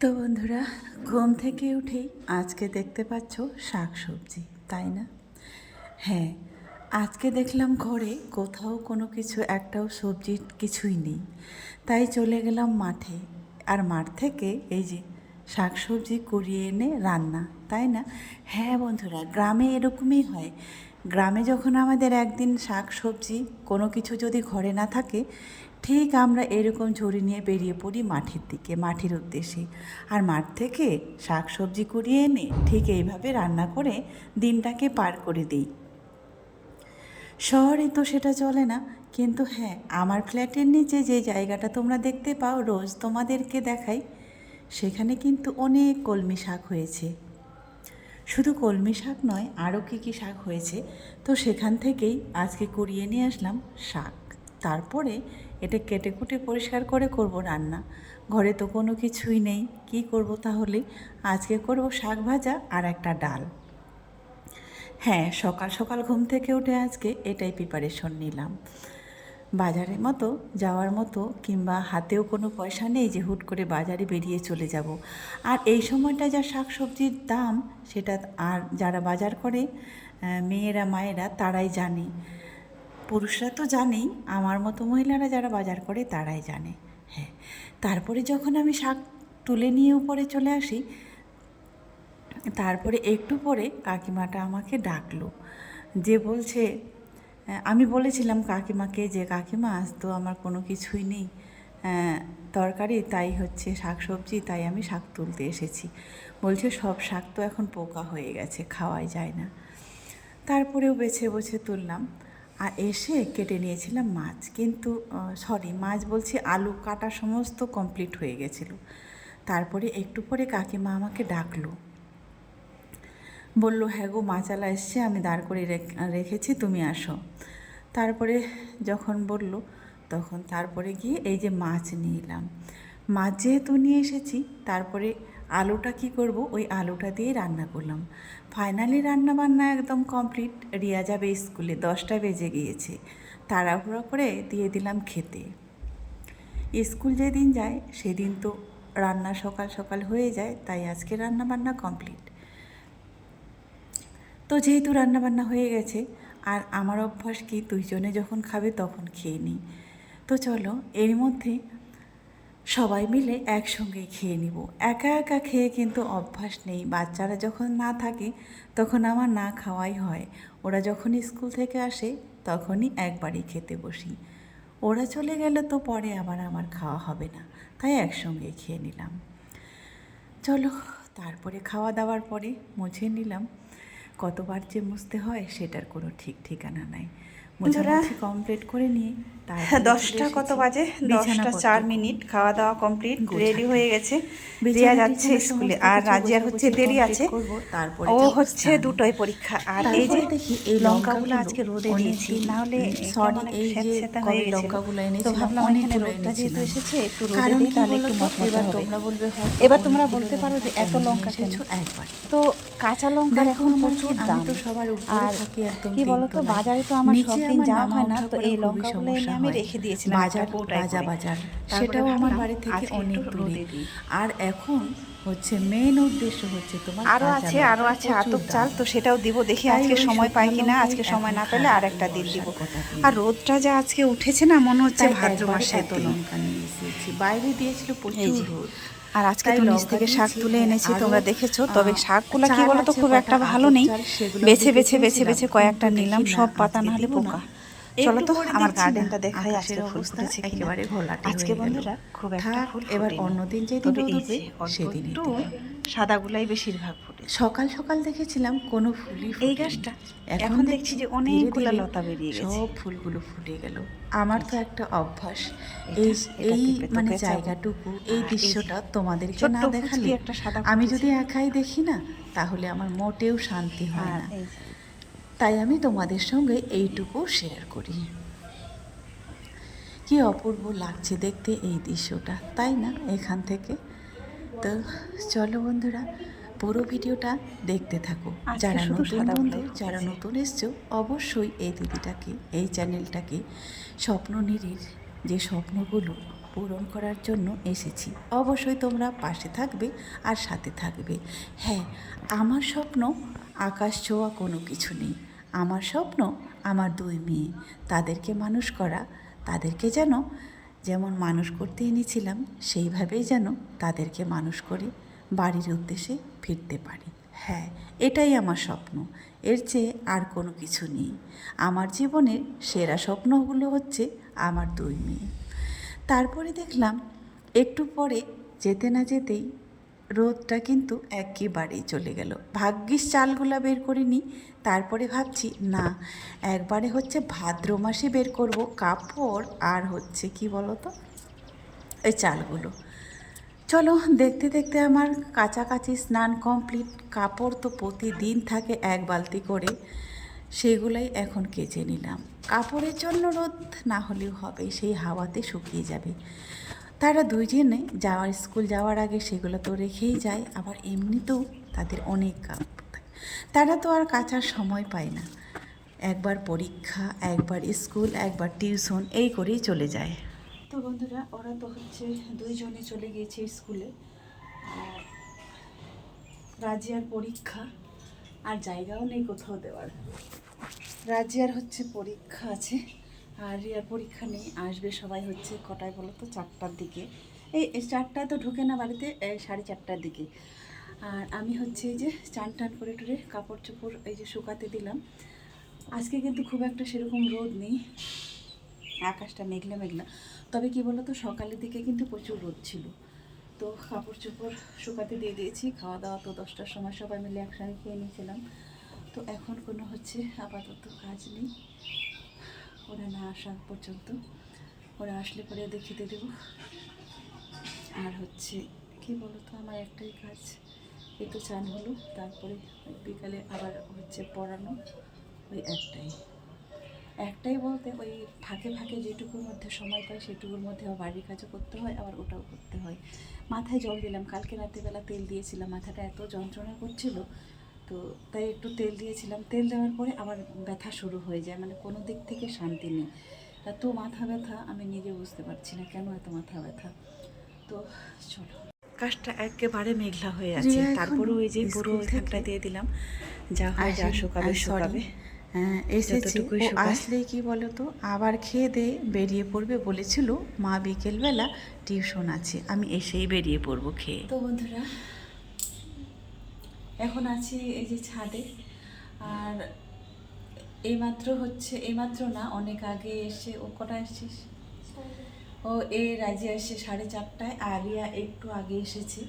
তো বন্ধুরা, ঘুম থেকে উঠেই আজকে দেখতে পাচ্ছ শাক সবজি তাই না? হ্যাঁ আজকে দেখলাম ঘরে কোথাও কোনো কিছু একটাও সবজি কিছুই নেই। তাই চলে গেলাম মাঠে। আর মাঠ থেকে এই যে শাক সবজি কুড়িয়ে এনে রান্না, তাই না? হ্যাঁ বন্ধুরা, গ্রামে এরকমই হয়। গ্রামে যখন আমাদের একদিন শাক সবজি কোনো কিছু যদি ঘরে না থাকে, ঠিক আমরা এরকম ঝুড়ি নিয়ে বেরিয়ে পড়ি মাঠের দিকে, মাঠের উদ্দেশ্যে। আর মাঠ থেকে শাক সবজি কুড়িয়ে এনে ঠিক এইভাবে রান্না করে দিনটাকে পার করে দিই। শহরে তো সেটা চলে না, কিন্তু হ্যাঁ আমার ফ্ল্যাটের নিচে যে জায়গাটা তোমরা দেখতে পাও, রোজ তোমাদেরকে দেখাই, সেখানে কিন্তু অনেক কলমি শাক হয়েছে। শুধু কলমি শাক নয়, আরও কী কী শাক হয়েছে? তো সেখান থেকেই আজকে কুড়িয়ে নিয়ে আসলাম শাক। তারপরে এটা কেটে কুটে পরিষ্কার করে করব রান্না। ঘরে তো কোনো কিছুই নেই, কি করব তাহলে? আজকে করব শাক ভাজা আর একটা ডাল। হ্যাঁ সকাল সকাল ঘুম থেকে উঠে আজকে এটাই প্রিপারেশন নিলাম। বাজারের মতো, যাওয়ার মতো কিংবা হাতেও কোনো পয়সা নেই যে হুট করে বাজারে বেরিয়ে চলে যাব। আর এই সময়টা যা শাক সবজির দাম, সেটা আর যারা বাজার করে মেয়েরা, মায়েরা, তারাই জানে। পুরুষরা তো জানেই, আমার মতো মহিলারা যারা বাজার করে, তারাই জানে। হ্যাঁ তারপরে যখন আমি শাক তুলে নিয়ে উপরে চলে আসি, তারপরে একটু পরে কাকিমাটা আমাকে ডাকলো। যে বলছে আমি বলেছিলাম কাকিমাকে যে কাকিমা আজ তো আমার কোনো কিছুই নেই আহ, তরকারি তাই হচ্ছে শাক সবজি তাই আমি শাক তুলতে এসেছি। বলছে সব শাক তো এখন পোকা হয়ে গেছে খাওয়াই যায় না। তারপরেও বেছে বেছে তুললাম আর এসে কেটে নিয়েছিলাম মাছ। কিন্তু সরি মাছ বলছি আলু কাটা সমস্ত কমপ্লিট হয়ে গেছিল। তারপরে একটু পরে কাকিমা আমাকে ডাকলো। বলল হ্যাঁ গো মাচালা এসছে, আমি দাঁড় করে রেখ- রেখেছি, তুমি আসো। তারপরে যখন বলল, তখন তারপরে গিয়ে এই যে মাছ নিয়ে এলাম। মাছ যেহেতু নিয়ে এসেছি, তারপরে আলুটা কি করব, ওই আলুটা দিয়ে রান্না করলাম। ফাইনালি রান্না বান্না একদম কমপ্লিট, রিয়া যাবে স্কুলে, দশটা বেজে গিয়েছে। তাড়াহুড়ো করে দিয়ে দিলাম খেতে। স্কুল যেদিন যায়, সেদিন তো রান্না সকাল সকাল হয়ে যায়, তাই আজকে রান্না বান্না কমপ্লিট। তো যেহেতু রান্নাবান্না হয়ে গেছে, আর আমার অভ্যাস কি দুইজনে যখন খাবে তখন খেয়ে নিই। তো চলো, এর মধ্যে সবাই মিলে একসঙ্গে খেয়ে নিব। একা একা খেয়ে কিন্তু অভ্যাস নেই। বাচ্চারা যখন না থাকে, তখন আমার না খাওয়াই হয়। ওরা যখন স্কুল থেকে আসে, তখনই একবারই খেতে বসি। ওরা চলে গেলে তো পরে আবার আমার খাওয়া হবে না। তাই একসঙ্গে খেয়ে নিলাম। চলো, তারপরে খাওয়া দাওয়ার পরে মুছে নিলাম। কতবার যে মুছতে হয় সেটার কোনো ঠিক ঠিকানা নাই। মোছামুছি কমপ্লিট করে নিয়ে দশটা কত বাজে? দশটা চার মিনিট খাওয়া দাওয়া কমপ্লিট রেডি হয়ে গেছে। রিয়া যাচ্ছে স্কুলে। আর রাজিয়ার হচ্ছে দেরি আছে। ও হচ্ছে দুটোই পরীক্ষা। আর এই যে এই লঙ্কাগুলো আজকে রোদে দিয়েছি। না হলে কেমন এই যে হয়ে লঙ্কাগুলো ভাবলাম এখানে রোদটা যেহেতু এসেছে একটু রোদে দিই তাহলে একটু এবার তোমরা বলবে এবার তোমরা বলতে পারো যে এত লঙ্কা লঙ্কা এসেছ একবার। তো কাঁচা লঙ্কার দেখো এখন প্রচুর দাম তো সবার উপরে থাকি একদম কি বলতো বাজারে তো আমার সব দিন যাওয়া হয় না তো এই লঙ্কাগুলো এনে আমি রেখে দিয়েছিলাম বাজার রাজা বাজার সেটাও আমার বাড়ি থেকে অনেক দূরে। আর এখন হচ্ছে মেন উদ্দেশ্য হচ্ছে তোমার আরও আছে আরও আছে আতপ চাল তো সেটাও দিব দেখি আজকে সময় পাই কি না আজকে সময় না পেলে আর একটা দিন দিব। আর রোদটা যে আজকে উঠেছে না মনে হচ্ছে ভাদ্র মাসে এত লঙ্কা নিয়ে এসেছি। বাইরে দিয়েছিল প্রচুর রোদ। আর আজকে তো নিচ থেকে শাক তুলে এনেছি তোমরা দেখেছ। তবে শাকগুলা কি বলো তো খুব একটা ভালো নেই। বেছে বেছে বেছে বেছে কয়েকটা নিলাম সব পাতা না হলে পোকা। চলো তো আমার গার্ডেনটা দেখাই আজকে ফুল অবস্থা ফুটেছে একেবারে ঘোলাটে আজকে বন্ধুরা খুব একটা ফুল এবার অন্যদিন যেদিন উঠবে, একটু সাদাগুলাই বেশিরভাগ ফুটে সকাল সকাল দেখেছিলাম কোনো ফুলই এই গাছটা এখন দেখছি যে অনেকগুলো লতা বেরিয়ে গেছে। সব ফুলগুলো ফুটে গেল। আমার তো একটা অভ্যাস। এই এই মানে জায়গাটুকু এই দৃশ্যটা তোমাদেরকে ছোট্ট না দেখালে একটা সাদা আমি যদি একাই দেখি না তাহলে আমার মোটেও শান্তি হয় না। তাই আমি তোমাদের সঙ্গে এইটুকু শেয়ার করি। কি অপূর্ব লাগছে দেখতে এই দৃশ্যটা তাই না? এখান থেকে। তো চলো বন্ধুরা পুরো ভিডিওটা দেখতে থাকো। যারা নতুন বন্ধু যারা নতুন এসছো অবশ্যই এই দিদিটাকে এই চ্যানেলটাকে স্বপ্ন নিরির যে স্বপ্নগুলো পূরণ করার জন্য এসেছি অবশ্যই তোমরা পাশে থাকবে আর সাথে থাকবে। হ্যাঁ আমার স্বপ্ন আকাশ ছোঁয়া কোনো কিছু নেই। আমার স্বপ্ন, আমার দুই মেয়ে। তাদেরকে মানুষ করা, তাদেরকে যেন, যেমন মানুষ করতে এনেছিলাম, সেইভাবেই যেন তাদেরকে মানুষ করে বাড়ির উদ্দেশ্যে ফিরতে পারি। হ্যাঁ এটাই আমার স্বপ্ন। এর চেয়ে আর কোনো কিছু নেই। আমার জীবনের সেরা স্বপ্নগুলো হচ্ছে আমার দুই মেয়ে। তারপরে দেখলাম, একটু পরে যেতে না যেতেই রোদটা কিন্তু একেবারেই চলে গেল। ভাগ্যিস চালগুলা বের করিনি, তারপরে ভাবছি, না, একবারে হচ্ছে ভাদ্র মাসে বের করব কাপড়, আর হচ্ছে কি বলো তো এই চালগুলো। চলো, দেখতে দেখতে আমার কাছাকাছি স্নান কমপ্লিট। কাপড় তো প্রতিদিন থাকে এক বালতি করে, সেগুলাই এখন কেচে নিলাম। কাপড়ের জন্য রোদ না হলেও হবে, সেই হাওয়াতে শুকিয়ে যাবে। তারা দুইজনে যাওয়ার, স্কুল যাওয়ার আগে সেগুলো তো রেখেই যায়, আবার এমনিতেও তাদের অনেক কাপড় থাকে তারা তো আর কাচার সময় পায় না। একবার পরীক্ষা, একবার স্কুল, একবার টিউশন, এই করেই চলে যায়। তো বন্ধুরা, ওরা তো হচ্ছে দুইজনে চলে গিয়েছে স্কুলে। আর রাজিয়ার পরীক্ষা, আর জায়গাও নেই কোথাও দেওয়ার। রাজিয়ার হচ্ছে পরীক্ষা আছে। আর রিয়ার পরীক্ষা নেই, আসবে সবাই হচ্ছে কটায় বলো তো? চারটার দিকে। এই চারটায় তো ঢুকে না বাড়িতে সাড়ে চারটার দিকে। আর আমি হচ্ছে এই যে চান টান করে টুরে কাপড় চোপড় এই যে শুকাতে দিলাম। আজকে কিন্তু খুব একটা সেরকম রোদ নেই। আকাশটা মেঘলা মেঘলা। তবে কি বলতো সকালের দিকে কিন্তু প্রচুর রোদ ছিল। তো কাপড় চোপড় শুকাতে দিয়ে দিয়েছি, খাওয়া দাওয়া তো দশটার সময় সবাই মিলে একসঙ্গে খেয়ে নিয়েছিলাম। তো এখন কোনো হচ্ছে আপাতত কাজ নেই। ওরা না আসা পর্যন্ত ওরা আসলে পরে ওদের খেতে দেবো। আর হচ্ছে, কি বলতো, আমার একটাই কাজ তো চান হলো, তারপরে বিকালে আবার হচ্ছে পড়ানো, ওই একটাই। একটাই বলতে ওই ফাঁকে ফাঁকে যেটুকুর মধ্যে সময় পাই, সেটুকুর মধ্যে আবার বাড়ির কাজও করতে হয়, আবার ওটাও করতে হয়। মাথায় জল দিলাম, কালকে রাত্রিবেলা তেল দিয়েছিলাম, মাথাটা এত যন্ত্রণা করছিল তো তাই একটু তেল দিয়েছিলাম। তেল দেওয়ার পরে আবার ব্যথা শুরু হয়ে যায় মানে কোনো দিক থেকে শান্তি নেই। এত মাথা ব্যথা আমি নিজে বুঝতে পারছি না কেন এত মাথা ব্যথা। তো চলো। কাজটা একেবারে মেঘলা হয়ে আছে। তারপরে ওই যে পুরো ওইখানটা দিয়ে দিলাম। যা হয় যা শুকাবে শুকাবে। হ্যাঁ, এসেছি। ও আসলেই কি বলো তো আবার খেয়ে দিয়ে বেরিয়ে পড়বে বলেছিল মা বিকেলবেলা টিউশন আছে আমি এসেই বেরিয়ে পড়ব খেয়ে। তো বন্ধুরা এখন আছি এই যে ছাদে। আর এইমাত্র হচ্ছে, এইমাত্র না, অনেক আগে এসে, ও কটা এসেছিস? ও, এ রাজি এসে সাড়ে চারটায় আর রিয়া একটু আগে এসেছে।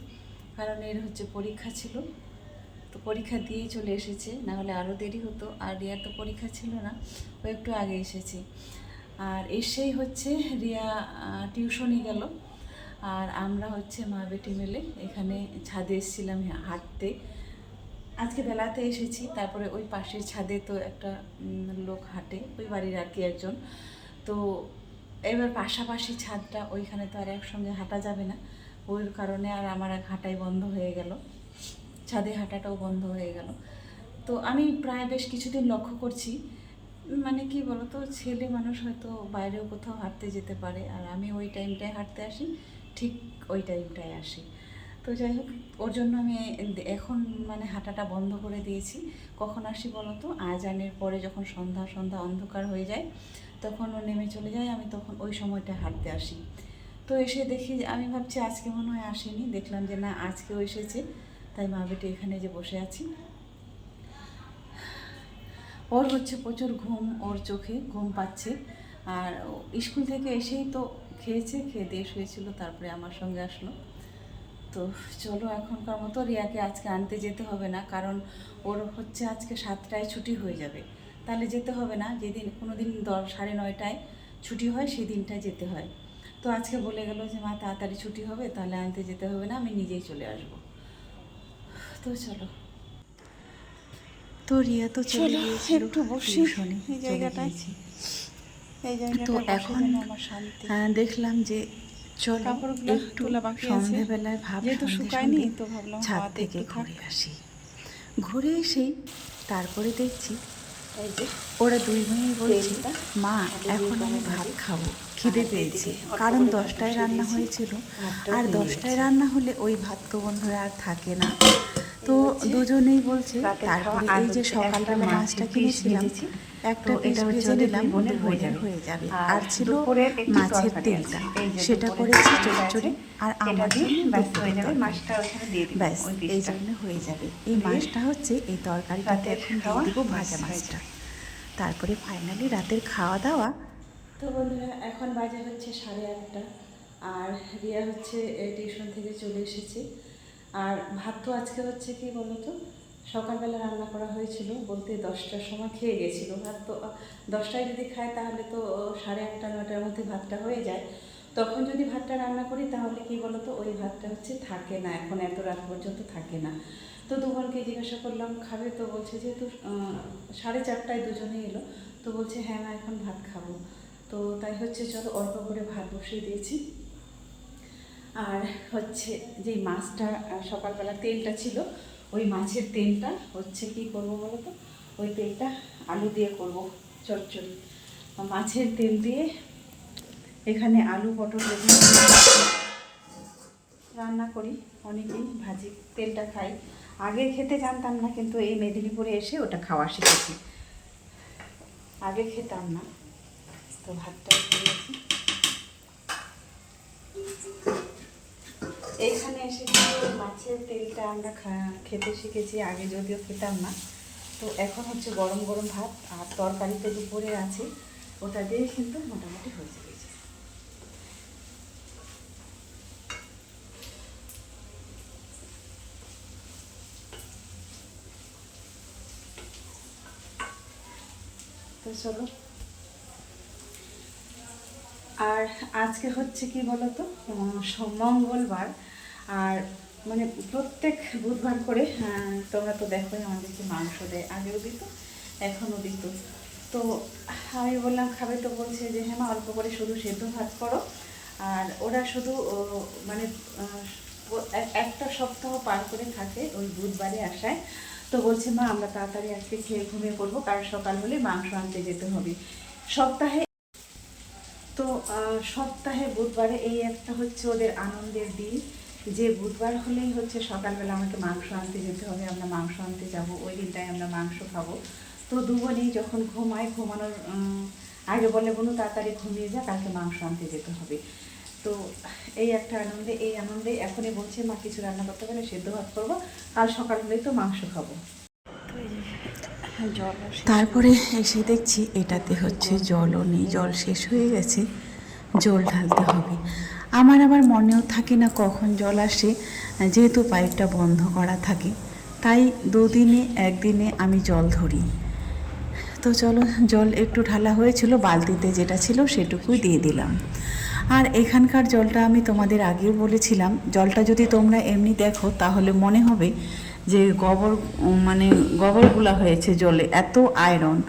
কারণ এর হচ্ছে পরীক্ষা ছিল। তো পরীক্ষা দিয়েই চলে এসেছে, না হলে আরও দেরি হতো। আর রিয়ার তো পরীক্ষা ছিল না, ও একটু আগে এসেছে। আর এসেই হচ্ছে রিয়া টিউশনই গেল। আর আমরা হচ্ছে মা বেটি মিলে এখানে ছাদে এসেছিলাম হাঁটতে। আজকে বেলাতে এসেছি, তারপরে ওই পাশের ছাদে তো একটা লোক হাঁটে, ওই বাড়ির আর কি একজন। তো এবার পাশাপাশি ছাদটা, ওইখানে তো আর একসঙ্গে হাঁটা যাবে না। ওই কারণে আর আমার এক হাঁটাই বন্ধ হয়ে গেল। ছাদে হাঁটাটাও বন্ধ হয়ে গেল। তো আমি প্রায় বেশ কিছুদিন লক্ষ্য করছি মানে কি বলতো, ছেলে মানুষ হয়তো বাইরেও কোথাও হাঁটতে যেতে পারে। আর আমি ওই টাইমটায় হাঁটতে আসি, ঠিক ওই টাইমটায় আসি। তো যাই হোক, ওর জন্য আমি এখন মানে হাঁটাটা বন্ধ করে দিয়েছি। কখন আসি বলো তো? আজানের পরে যখন সন্ধ্যা সন্ধ্যা অন্ধকার হয়ে যায়, তখন ও নেমে চলে যায়, আমি তখন ওই সময়টা হাঁটতে আসি। তো এসে দেখি আমি ভাবছি আজকে মনে হয় আসেনি, দেখলাম যে না, আজকেও এসেছে। তাই মা বেটি এখানে যে বসে আছি। ওর হচ্ছে প্রচুর ঘুম ওর চোখে, ঘুম পাচ্ছে। আর স্কুল থেকে এসেই তো খেয়েছে, খেয়ে দিয়ে শুয়েছিল, তারপরে আমার সঙ্গে আসলো। তো চলো এখনকার মতো রিয়াকে আজকে আনতে যেতে হবে না কারণ ওর হচ্ছে আজকে সাতটায় ছুটি হয়ে যাবে। তাহলে যেতে হবে না যেদিন কোনো দিন দশ সাড়ে নয়টায় ছুটি হয় সেই দিনটায় যেতে হয়। তো আজকে বলে গেল যে মা তাড়াতাড়ি ছুটি হবে তাহলে আনতে যেতে হবে না আমি নিজেই চলে আসব। তো চলো। তো রিয়া তো চলে একটু বসি এই জায়গাটায়। এই জায়গাটা এখন আমার শান্তি। দেখলাম যে চলো একটু। সন্ধেবেলায় ভাব শুকায়নি, তো ভাবলাম ছাদ থেকে ঘুরে আসি। ঘুরে এসেই তারপরে দেখছি ওরা দুই মেয়ে বলছে মা এখন আমি ভাত খাব। খিদে পেয়েছি। পেয়েছে কারণ দশটায় রান্না হয়েছিল। আর দশটায় রান্না হলে ওই ভাত তো বন্ধুরা আর থাকে না। তো দুজনেই বলছে তারপরে এই যে সকালটা মাছটা কিনেছিলাম। একটা পিস এটা হচ্ছে ভেজে নিলাম হয়ে যাবে। হয়ে যাবে। আর ছিল মাছের তেলটা সেটা করেছি চচ্চড়ি আর ব্যাস হয়ে যাবে মাছটা ওখানে দিয়ে ব্যাস এই জন্য হয়ে যাবে। এই মাছটা হচ্ছে এই তরকারিটাতে এখন দিয়ে দিব ভাজা মাছটা। তারপরে ফাইনালি রাতের খাওয়া দাওয়া। তো বন্ধুরা এখন বাজে হচ্ছে সাড়ে আটটা। আর রিয়া হচ্ছে টিউশন থেকে চলে এসেছে। আর ভাত তো আজকে হচ্ছে কি বলতো? সকালবেলা রান্না করা হয়েছিল বলতে দশটার সময় খেয়ে গেছিল। ভাত তো, দশটায় যদি খায় তাহলে তো সাড়ে আটটা নটার মধ্যে ভাতটা হয়ে যায়। তখন যদি ভাতটা রান্না করি তাহলে কি বলতো? ওই ভাতটা হচ্ছে থাকে না, এখন এত রাত পর্যন্ত থাকে না। তো দুজনকে জিজ্ঞাসা করলাম, খাবে? তো বলছে যেহেতু সাড়ে চারটায় দুজনে এলো। তো বলছে হ্যাঁ না এখন ভাত খাব। তো তাই হচ্ছে, চলো অল্প করে ভাত বসিয়ে দিয়েছি। আর হচ্ছে যে মাছটা সকালবেলা তেলটা ছিল, ওই মাছের তেলটা হচ্ছে কি করব বলো তো ওই তেলটা আলু দিয়ে করব, চচ্চড়ি। মাছের তেল দিয়ে এখানে আলু, পটল রান্না করি, অনেকেই ভাজি, তেলটা খাই। আগে খেতে জানতাম না, কিন্তু এই মেদিনীপুরে এসে ওটা খাওয়া শিখেছি। আগে খেতাম না, তো ভাতটা খেয়েছি এখানে এসে কিন্তু মাছের তেলটা আমরা খেতে শিখেছি, আগে যদিও খেতাম না। তো এখন হচ্ছে গরম গরম ভাত আর তরকারিতে দুপুরে আছে। ওটা দিয়ে কিন্তু মোটামুটি হয়ে তো চলো। আর আজকে হচ্ছে কি বলতো? মঙ্গলবার। আর মানে প্রত্যেক বুধবার করে তোমরা তো দেখোই আমাদেরকে মাংস দেয়, আগেও দিত, এখনও দিত। তো আমি বললাম, খাবে তো বলছে যে হ্যাঁ মা, অল্প করে শুধু সেদ্ধ ভাত করো। আর ওরা শুধু মানে একটা সপ্তাহ পার করে থাকে ওই বুধবারে আসায়। তো বলছে, মা, আমরা তাড়াতাড়ি আজকে খেয়ে ঘুমিয়ে পড়ব কারণ সকাল হলে মাংস আনতে যেতে হবে। সপ্তাহে, তো সপ্তাহে বুধবারে এই একটা হচ্ছে ওদের আনন্দের দিন। যে বুধবার হলেই হচ্ছে সকালবেলা আমাকে মাংস আনতে যেতে হবে, আমরা মাংস আনতে যাব, ওই দিনটায় আমরা মাংস খাব। তো দুবনেই যখন ঘুমায়, ঘুমানোর আগে বলে বনু তাড়াতাড়ি ঘুমিয়ে যা, কালকে মাংস আনতে যেতে হবে। তো এই একটা আনন্দে, এই আনন্দে এখনই বলছে, মা, কিছু রান্না করতে পারে সেদ্ধ ভাত করব, কাল সকাল হলেই তো মাংস খাব। তারপরে এসে দেখছি এটাতে হচ্ছে জলও নেই জল শেষ হয়ে গেছে, জল ঢালতে হবে। আমার আবার মনেও থাকে না কখন জল আসে, যেহেতু পাইপটা বন্ধ করা থাকে। তাই দুদিনে, একদিনে আমি জল ধরি। তো চলো, জল একটু ঢালা হয়েছিল, বালতিতে যেটা ছিল সেটুকুই দিয়ে দিলাম। আর এখানকার জলটা আমি তোমাদের আগেও বলেছিলাম, জলটা যদি তোমরা এমনি দেখো, তাহলে মনে হবে যে গোবর মানে গোবরগুলা হয়েছে জলে, এত আয়রন।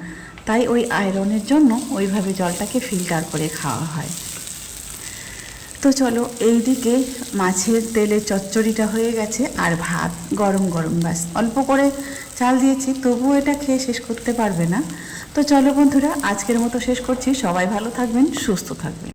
তাই ওই আয়রনের জন্য ওইভাবে জলটাকে ফিল্টার করে খাওয়া হয়। তো চলো এইদিকে মাছের তেলে চচ্চড়িটা হয়ে গেছে আর ভাত গরম গরম ব্যাস। অল্প করে চাল দিয়েছি, তবুও এটা খেয়ে শেষ করতে পারবে না। তো চলো বন্ধুরা, আজকের মতো শেষ করছি। সবাই ভালো থাকবেন, সুস্থ থাকবেন।